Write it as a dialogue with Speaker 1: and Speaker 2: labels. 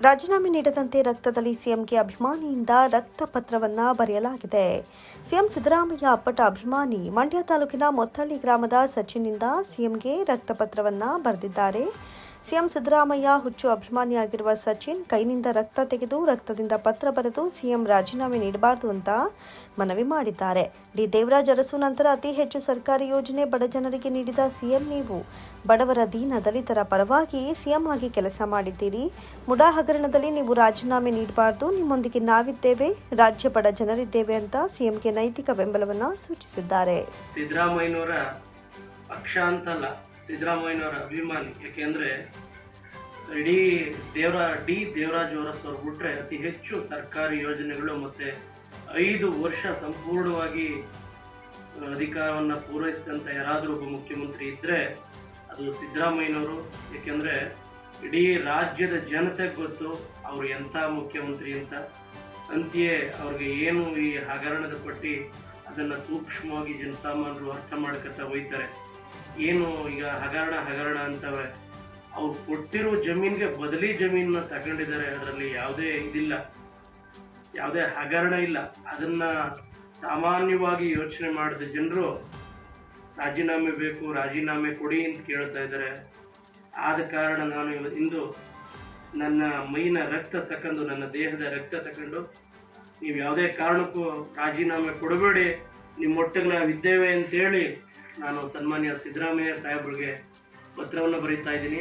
Speaker 1: ರಾಜೀನಾಮೆ ನೀಡದಂತೆ ರಕ್ತದಲ್ಲಿ ಸಿಎಂಗೆ ಅಭಿಮಾನಿಯಿಂದ ರಕ್ತ ಪತ್ರವನ್ನ ಬರೆಯಲಾಗಿದೆ. ಸಿಎಂ ಸಿದ್ದರಾಮಯ್ಯ ಅಪ್ಪಟ ಅಭಿಮಾನಿ. ಮಂಡ್ಯ ತಾಲೂಕಿನ ಮೊತ್ತಳ್ಳಿ ಗ್ರಾಮದ ಸಚಿನ್ನಿಂದ ಸಿಎಂಗೆ ರಕ್ತ ಪತ್ರವನ್ನ ಬರೆದಿದ್ದಾರೆ. ಸಿಎಂ ಸಿದ್ದರಾಮಯ್ಯ ಹುಚ್ಚು ಅಭಿಮಾನಿಯಾಗಿರುವ ಸಚಿನ್ ಕೈನಿಂದ ರಕ್ತ ತೆಗೆದು ರಕ್ತದಿಂದ ಪತ್ರ ಬರೆದು ಸಿಎಂ ರಾಜೀನಾಮೆ ನೀಡಬಾರದು ಅಂತ ಮನವಿ ಮಾಡಿದ್ದಾರೆ. ಡಿ ದೇವರಾಜ್ ಅರಸು ನಂತರ ಅತಿ ಹೆಚ್ಚು ಸರ್ಕಾರಿ ಯೋಜನೆ ಬಡ ಜನರಿಗೆ ನೀಡಿದ ಸಿಎಂ ನೀವು. ಬಡವರ ದೀನ ದಲಿತರ ಪರವಾಗಿ ಸಿಎಂ ಆಗಿ ಕೆಲಸ ಮಾಡಿದ್ದೀರಿ. ಮುಡಾ ಹಗರಣದಲ್ಲಿ ನೀವು ರಾಜೀನಾಮೆ ನೀಡಬಾರದು. ನಿಮ್ಮೊಂದಿಗೆ ನಾವಿದ್ದೇವೆ. ರಾಜ್ಯ ಬಡ ಜನರಿದ್ದೇವೆ ಅಂತ ಸಿಎಂಗೆ ನೈತಿಕ ಬೆಂಬಲವನ್ನು ಸೂಚಿಸಿದ್ದಾರೆ.
Speaker 2: ಸಿದ್ದರಾಮಯ್ಯನವರ ಪಕ್ಷ ಅಂತಲ್ಲ ಸಿದ್ದರಾಮಯ್ಯನವರ ಅಭಿಮಾನಿ. ಯಾಕೆಂದರೆ ಇಡೀ ದೇವರ, ಡಿ ದೇವರಾಜ್ ಅರಸ್ ಅವ್ರು ಬಿಟ್ಟರೆ ಅತಿ ಹೆಚ್ಚು ಸರ್ಕಾರಿ ಯೋಜನೆಗಳು ಮತ್ತು ಐದು ವರ್ಷ ಸಂಪೂರ್ಣವಾಗಿ ಅಧಿಕಾರವನ್ನು ಪೂರೈಸಿದಂಥ ಯಾರಾದರೂ ಒಬ್ಬ ಮುಖ್ಯಮಂತ್ರಿ ಇದ್ದರೆ ಅದು ಸಿದ್ದರಾಮಯ್ಯನವರು. ಏಕೆಂದರೆ ಇಡೀ ರಾಜ್ಯದ ಜನತೆ ಗೊತ್ತು ಅವರು ಎಂಥ ಮುಖ್ಯಮಂತ್ರಿ ಅಂತ. ಅಂತೆಯೇ ಅವ್ರಿಗೆ ಏನು ಈ ಹಗರಣದ ಪಟ್ಟಿ ಅದನ್ನು ಸೂಕ್ಷ್ಮವಾಗಿ ಜನಸಾಮಾನ್ಯರು ಅರ್ಥ ಮಾಡ್ಕೊತಾ ಹೋಯ್ತಾರೆ ಏನು ಈಗ ಹಗರಣ ಹಗರಣ ಅಂತವೆ. ಅವ್ರು ಕೊಟ್ಟಿರೋ ಜಮೀನ್ಗೆ ಬದಲಿ ಜಮೀನನ್ನ ತಗೊಂಡಿದ್ದಾರೆ, ಅದರಲ್ಲಿ ಯಾವುದೇ ಇದಿಲ್ಲ. ಯಾವುದೇ ಹಗರಣ ಇಲ್ಲ. ಅದನ್ನ ಸಾಮಾನ್ಯವಾಗಿ ಯೋಚನೆ ಮಾಡಿದ ಜನರು, ರಾಜೀನಾಮೆ ಬೇಕು, ರಾಜೀನಾಮೆ ಕೊಡಿ ಅಂತ ಕೇಳ್ತಾ ಇದ್ದಾರೆ. ಆದ ಕಾರಣ ನಾನು ಇಂದು ನನ್ನ ಮೈನ ರಕ್ತ ತಕೊಂಡು, ನನ್ನ ದೇಹದ ರಕ್ತ ತಕೊಂಡು, ನೀವು ಯಾವುದೇ ಕಾರಣಕ್ಕೂ ರಾಜೀನಾಮೆ ಕೊಡಬೇಡಿ. ನಿಮ್ಮೊಟ್ಟಿಗೆ ನಾವು ನಾವಿದ್ದೇವೆ ಅಂತೇಳಿ ನಾನು ಸನ್ಮಾನ್ಯ ಸಿದ್ದರಾಮಯ್ಯ ಸಾಹೇಬ್ರಿಗೆ ಪತ್ರವನ್ನು ಬರೀತಾ ಇದ್ದೀನಿ.